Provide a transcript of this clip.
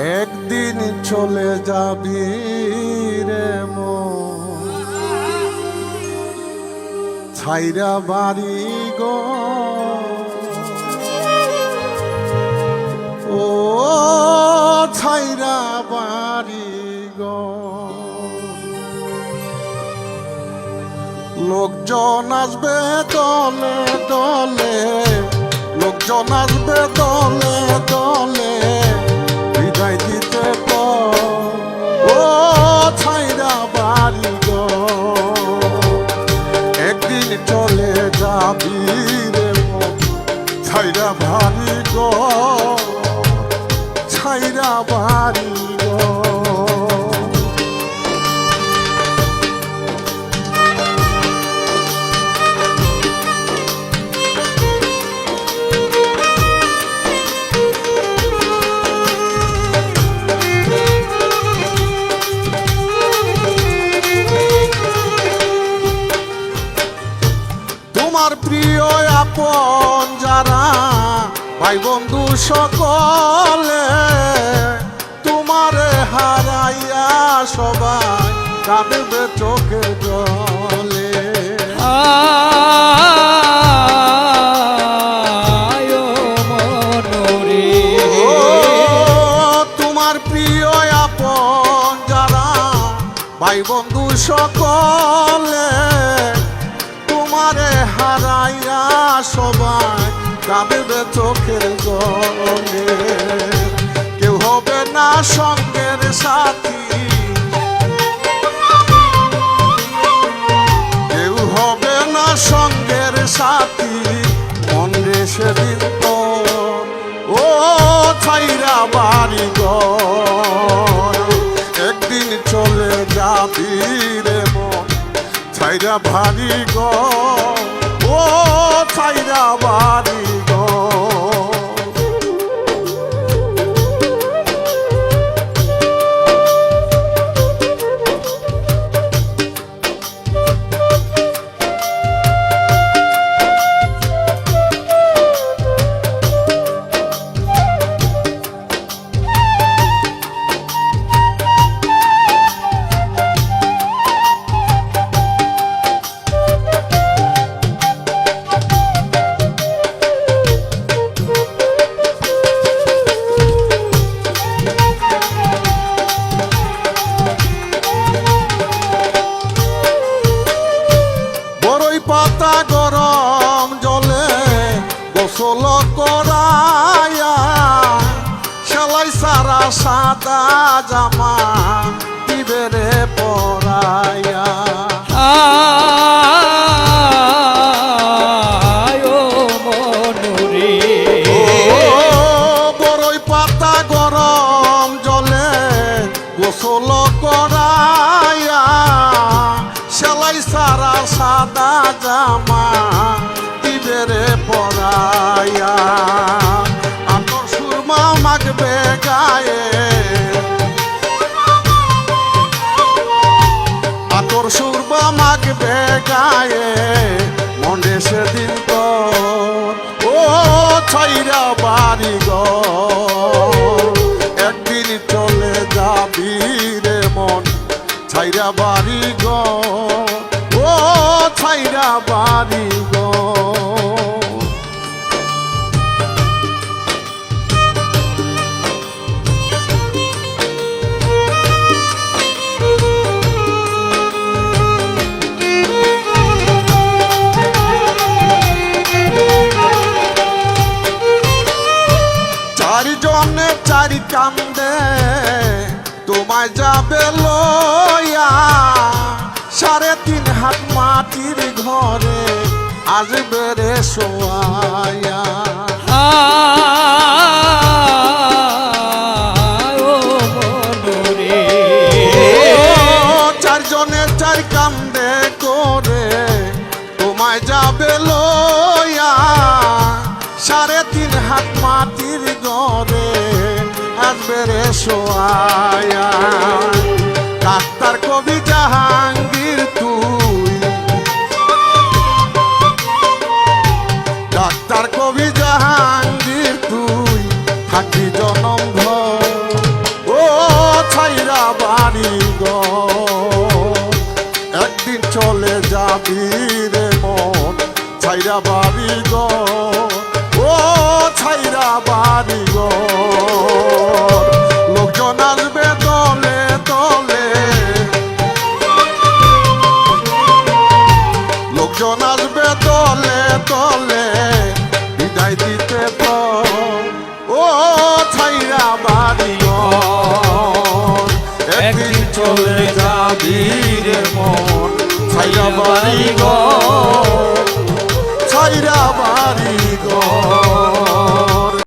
একদিন চলে যাবি রে ছাইরা বাড়ি গো। ও ছাইরা বাড়ি গো। লোকজন আসবে দলে দলে, লোকজন আসবে দলে দলে। ছাইরা ভারি গো ছাইরা গো। তোমার প্রিয় আপন যারা ভাই বন্ধু সকলে তোমার হারাইয়া সবাই কাঁদবে চোখে জলে। তোমার প্রিয় আপন যারা ভাই বন্ধু সকলে তোমারে হারাইয়া সবাই কাঁদবে চোখের জলে। কেউ হবে না সঙ্গের সাথী। কেউ হবে না সঙ্গের সাথী। মন রে সেদিন তো, ও ছাইরা বাড়ি একদিন চলে যাবি রে মন, ছাইরা ভারী ও ছাইরা বাড়ি গোসল করায়া সেলাই সারা সাদা জামা দিবেরে পরায়া। গোসল করায়া সেলাই সারা সাদা জামা দিবেরে পরায়া। আতর সুরমা মাগবে গায়ে। আতর সুরবা মাগবে গায়ে। মনে সেদিন তো ও ছাইরা বাড়ি গো একদিন চলে যাবি রে মন, ছাইরা বাড়ি গো ছাইরা বাড়ি গো চারিজনে চারি কান্দে তোমায় যাবে লয়া সাড়ে তিন হাত মাটির ঘরে আসবে রে সোয়া চারজনে চার কান্দে করে তোমায় যাবে সোয়ায়া। ডাক্তার কবি জাহাঙ্গীর তুই। ডাক্তার কবি জাহাঙ্গীর তুই। থাকি জনম ও ছাইরা বাড়ি গ একদিন চলে যাবি রে মন। ছাইরা বাড়ি গ ছাইরা বাড়ি গ লোকজন আসবে দলে দলে। লোকজন আসবে দলে দলে। বিদায় দিতে ও ছাইরা বাড়িও। একদিন চলে যাবি রে মন। ছাইরা বাড়ি গো ছাইরা বাড়ি গো